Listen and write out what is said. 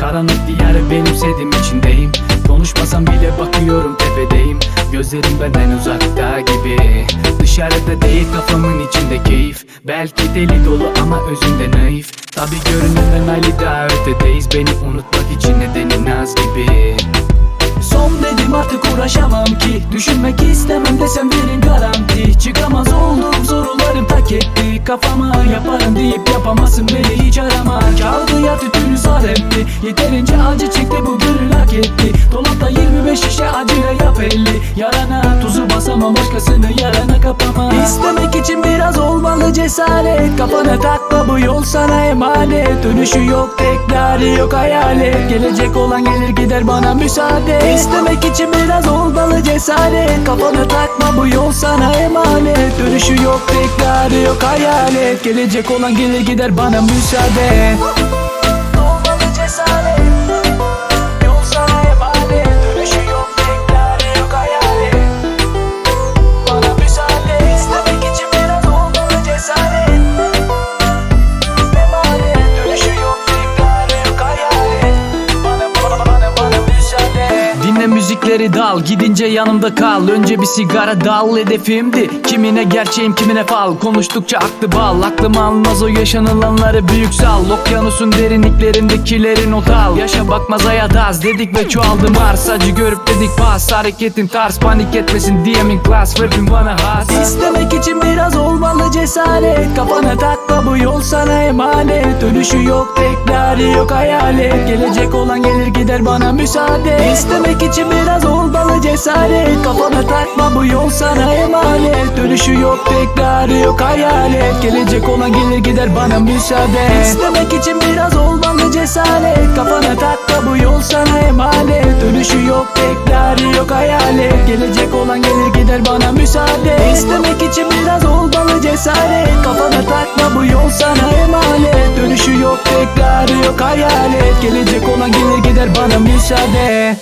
Karanlık diyarı benimsedim içindeyim. Konuşmasam bile bakıyorum tepedeyim. Gözlerim benden uzakta gibi. Dışarıda değil kafamın içinde keyif. Belki deli dolu ama özünde naif. Tabi görünümden hali daha ötedeyiz Beni unutmak için nedeni naz gibi? Son dedim artık uğraşamam ki. Düşünmek istemem desem verin garanti. Çıkamaz oldum sorularım tak etti. Kafama yaparım deyip yapamazsın beni saremdi Yeterince acı çekti bu gönül hak etti. Dolapta 25 şişe acıya yap elli. Yarana tuzu basamam başkasını yarana kapama İstemek için biraz olmalı cesaret. Kafana takma bu yol sana emanet. Dönüşü yok tekrarı yok hayalet Gelecek olan gelir gider bana müsaade. İstemek için biraz olmalı cesaret. Kafana takma bu yol sana emanet. Dönüşü yok tekrarı yok hayalet Gelecek olan gelir gider bana müsaade Müzikleri dal gidince yanımda kal. Önce bir sigara dal hedefimdi. Kimine gerçeğim kimine fal. Konuştukça aktı bal. Aklım almaz o yaşanılanları büyük sal. Okyanusun derinliklerindekileri not al. Yaşa bakmaz hayat az dedik ve çoğaldı Mars. Acı görüp dedik bas Hareketin tarz. Panik etmesin diyemin class Rapim bana has. İstemek için biraz olmalı cesaret. Kafana takma bu yol sana emanet. Dönüşü yok tekrarı yok hayalet. Gelecek olan gelir gider bana müsaade. İstemek için biraz olmalı cesaret. Kafana takma bu yol sana emanet. Dönüşü yok tekrarı yok hayalet. Gelecek olan gelir gider bana müsaade. İstemek için biraz olmalı cesaret. Kafana takma bu yol sana emanet. Dönüşü yok tekrarı yok hayalet. Gelecek olan gelir gider bana müsaade. İstemek için biraz olmalı cesaret. Kafana takma bu yol sana emanet. Dönüşü yok tekrarı yok hayalet. Gelecek olan gelir gider bana müsaade